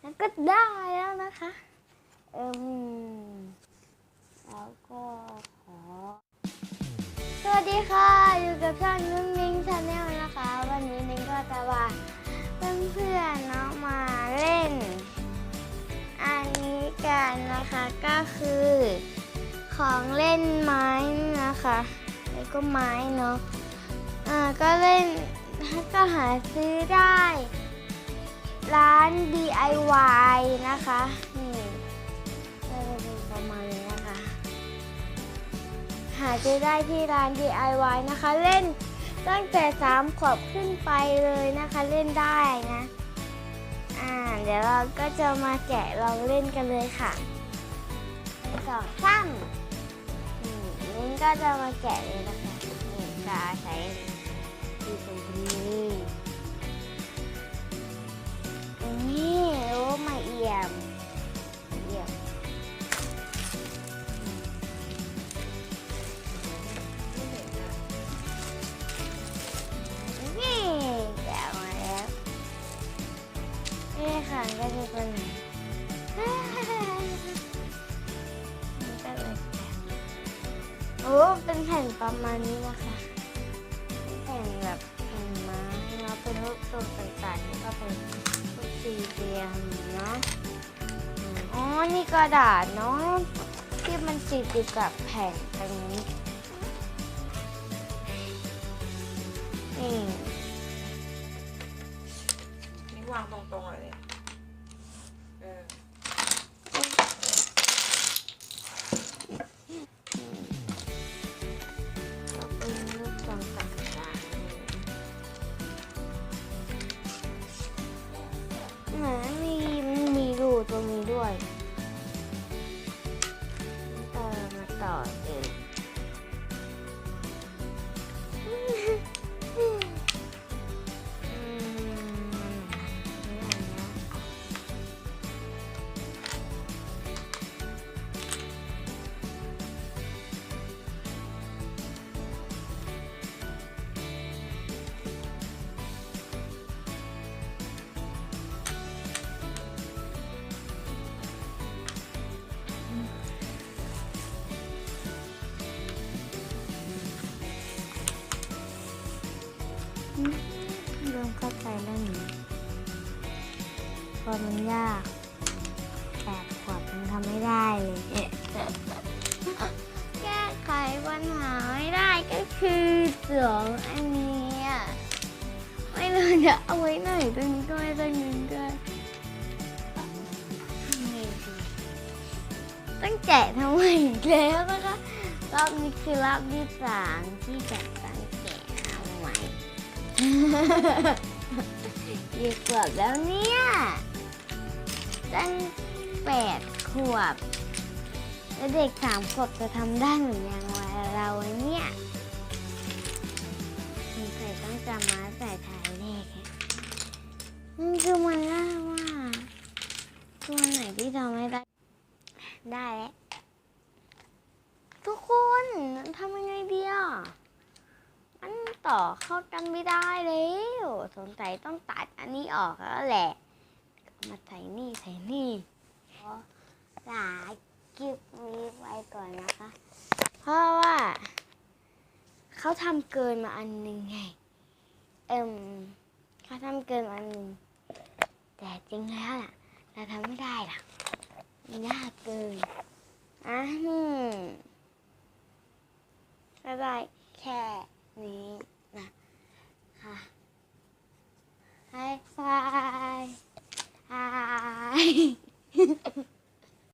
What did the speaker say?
แล้วก็ได้แล้วนะคะเอิมแล้วก็ขอ สวัสดีค่ะ อยู่กับช่องนุ่นนิ้งชาแนลนะคะ วันนี้นิ้งก็จะว่าเพื่อนๆเนาะมาเล่น อันนี้กันนะคะก็คือ ของเล่นไม้นะคะแล้วก็ไม้เนาะอ่าก็เล่นก็หาซื้อได้ ร้าน DIY นะคะนี่เป็นประมาณนี้นะคะ หาซื้อได้ที่ร้าน DIY นะคะ เล่นตั้งแต่3ขวบขึ้นไปเลยนะคะเล่นได้นะ อ่า เดี๋ยวเราก็จะมาแกะลองเล่นกันเลยค่ะสองสามนี่นิ้งก็จะมาแกะเลยนะคะนี่จะใช้ดีตรงนี้ นี่ค่ะก็จะเป็นมันก็เลยแกโอ้เป็นแผ่นประมาณนี้นะคะแผ่นแบบแผ่นม้เนาะเป็นรูปทรงต่างๆนี่ก็เป็นรูปสี่เหลี่ยมเนาะอ๋อนี่กระดาษเนาะที่มันติดอยู่กับแผ่นตรงนี้ เข้าใจเรื่องนี้พอมันยากแปดขวบมันทำไม่ได้เลยแก้ไขปัญหาไม่ได้ก็คือสองอันนี้ไม่รู้จะเอาไว้ไหนตรงนี้ก็ไม่ตรงนี้ก็ต้องแกะทำไมอีกแล้วนะคะรอบนี้คือรอบที่สามที่แกะ ยี่ขวบแล้วเนี่ยตั้งแปดขวบ แล้วเด็กสามขวบจะทำได้เหมือนอย่างเราเนี่ยสงสัยต้องจำมาใส่ถ่ายเลขอะมันคือมันยากมาตัวไหนที่ทำไม่ได้ ได้แล้ว ทุกคนทำยังไงดีอะ มัน ต่อเข้ากันไม่ได้แล้วสงสัยต้องตัดอันนี้ออกแล้วแหละมาใส่นี่ใส่นี่ขอลาคลิปนี้ไว้ก่อนนะคะ เพราะว่า เขาทำเกินมาอันหนึ่งไง เอิมเขาทำเกินมาอันหนึ่งแต่จริงแล้วล่ะ เราทำไม่ได้ล่ะยากเกินอะฮึมก็ได้แค่นี้ น